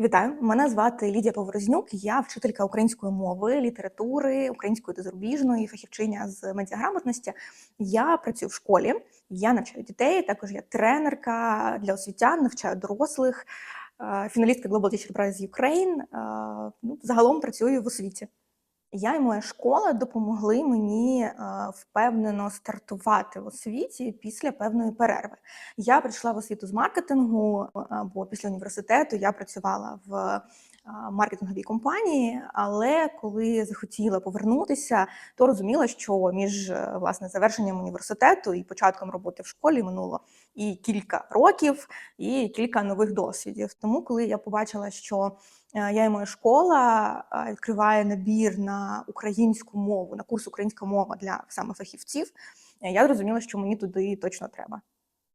Вітаю, мене звати Лідія Поворознюк. Я вчителька української мови, літератури, української та зарубіжної, фахівчиня з медіаграмотності. Я працюю в школі, я навчаю дітей. Також я тренерка для освітян, навчаю дорослих, е, фіналістка Global Teacher Prize Ukraine. Е, Ну, загалом працюю в освіті. Я і моя школа допомогли мені е, впевнено стартувати в освіті після певної перерви. Я прийшла в освіту з маркетингу, е, бо після університету я працювала в маркетинговій компанії. Але коли захотіла повернутися, то розуміла, що між е, власне завершенням університету і початком роботи в школі минуло і кілька років, і кілька нових досвідів. Тому, коли я побачила, що Е, я і моя школа відкриває набір на українську мову, на курс українська мова для саме фахівців. е, Я зрозуміла, що мені туди точно треба.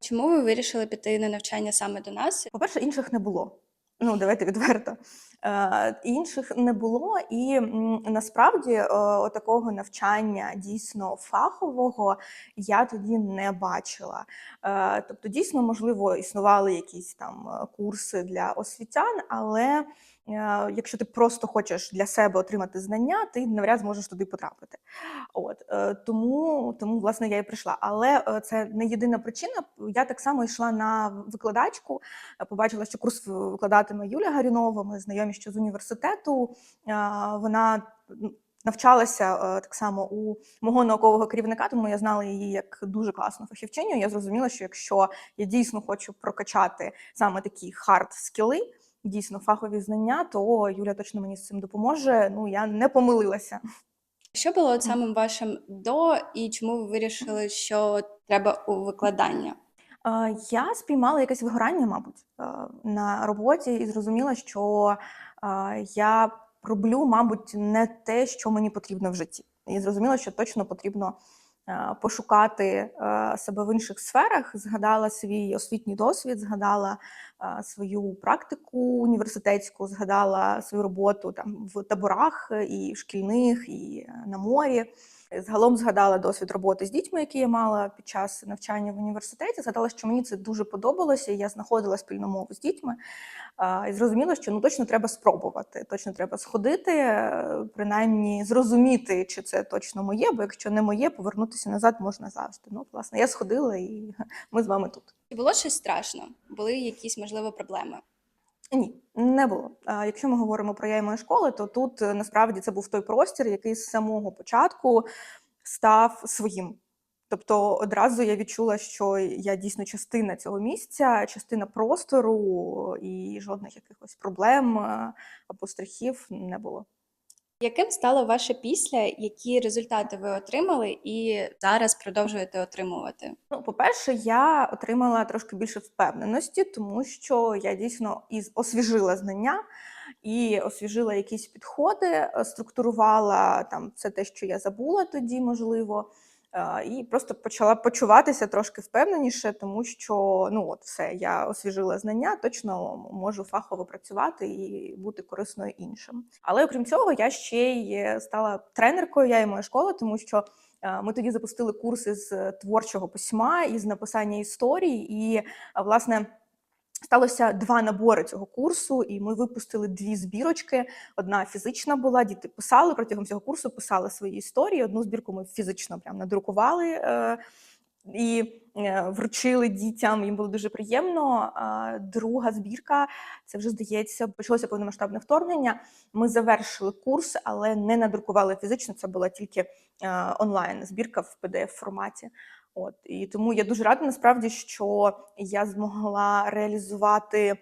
Чому ви вирішили піти на навчання саме до нас? По-перше, інших не було. Ну, давайте відверто. Е, інших не було, і насправді е, такого навчання дійсно фахового я тоді не бачила. Е, тобто, дійсно, можливо, існували якісь там курси для освітян, але якщо ти просто хочеш для себе отримати знання, ти навряд зможеш туди потрапити. От е, тому, тому власне я і прийшла. Але е, це не єдина причина. Я так само йшла на викладачку. е, Побачила, що курс викладатиме Юлія Гарюнова. Ми знайомі ще з університету. Е, Вона навчалася е, так само у мого наукового керівника, тому я знала її як дуже класну фахівчиню. Я зрозуміла, що якщо я дійсно хочу прокачати саме такі хард скіли. Дійсно, фахові знання, то Юля точно мені з цим допоможе. Ну я не помилилася. Що було от самим вашим до, і чому ви вирішили, що треба у викладання? Я спіймала якесь вигорання, мабуть, на роботі і зрозуміла, що я роблю, мабуть, не те, що мені потрібно в житті. І зрозуміла, що точно потрібно пошукати е, себе в інших сферах. Згадала свій освітній досвід, згадала е, свою практику університетську, згадала свою роботу там в таборах е, і шкільних, і е, на морі. Загалом згадала досвід роботи з дітьми, який я мала під час навчання в університеті. Згадала, що мені це дуже подобалося. і Я знаходила спільну мову з дітьми і зрозуміла, що ну точно треба спробувати. Точно треба сходити, е, принаймні зрозуміти, чи це точно моє, бо якщо не моє, повернутися назад можна завжди. Ну, власне, я сходила, і ми з вами тут. Чи було щось страшно? Були якісь, можливо, проблеми? Ні, не було. Якщо ми говоримо про я школа, то тут е, насправді це був той простір, який з самого початку став своїм. Тобто одразу я відчула, що я дійсно частина цього місця, частина простору, і жодних якихось проблем е, або страхів не було. Яким стало ваше після? Які результати ви отримали і зараз продовжуєте отримувати? Ну, по-перше, я отримала трошки більше впевненості, тому що я дійсно і освіжила знання і освіжила якісь підходи, е, структурувала там все те, що я забула тоді, можливо. І просто почала почуватися трошки впевненіше, тому що ну от все, я освіжила знання, точно можу фахово працювати і бути корисною іншим. Але окрім цього, я ще й стала тренеркою, я і моя школа, тому що Ми тоді запустили курси з творчого письма і з написання історій. І власне сталося два набори цього курсу, і ми випустили дві збірочки. Одна фізична була, діти писали протягом цього курсу, писали свої історії. Одну збірку ми фізично прям надрукували. е, І е, вручили дітям, їм було дуже приємно. А Друга збірка, це вже здається, почалося повномасштабне вторгнення. Ми завершили курс, але не надрукували фізично. Це була тільки е, онлайн збірка в pdf форматі. От і тому я дуже рада насправді, що я змогла реалізувати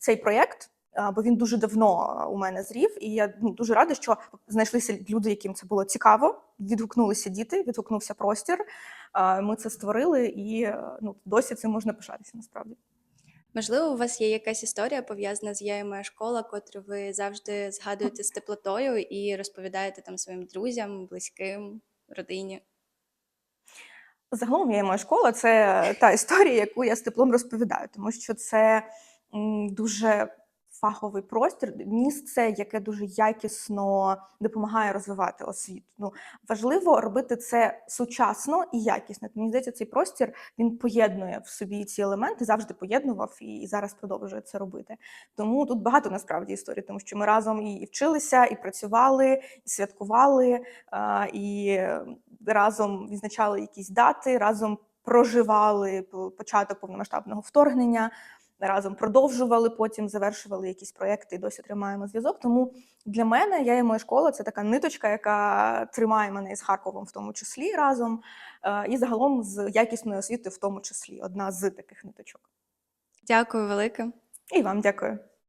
цей проєкт. Бо він дуже давно у мене зрів, і я ну, дуже рада, що знайшлися люди, яким це було цікаво. Відгукнулися діти, відгукнувся простір. Ми це створили, і ну досі цим можна пишатися насправді. Можливо, у вас є якась історія пов'язана з я і школа, котру ви завжди згадуєте з теплотою і розповідаєте там своїм друзям, близьким, родині. Загалом я і моя школа це та історія, яку я з теплом розповідаю, тому що це дуже фаховий простір, місце, яке дуже якісно допомагає розвивати освіту. Ну, важливо робити це сучасно і якісно. Мені здається, цей простір він поєднує в собі ці елементи, завжди поєднував і, зараз продовжує це робити. Тому тут багато насправді історій, тому що ми разом і, вчилися, і працювали, і святкували, і разом відзначали якісь дати, разом проживали початок повномасштабного вторгнення. Разом продовжували, потім завершували якісь проекти і досі тримаємо зв'язок. Тому для мене я і моя школа це така ниточка, яка тримає мене із Харковом, в тому числі разом, е, і загалом з якісною освітою, в тому числі одна з таких ниточок. Дякую велике. І вам дякую.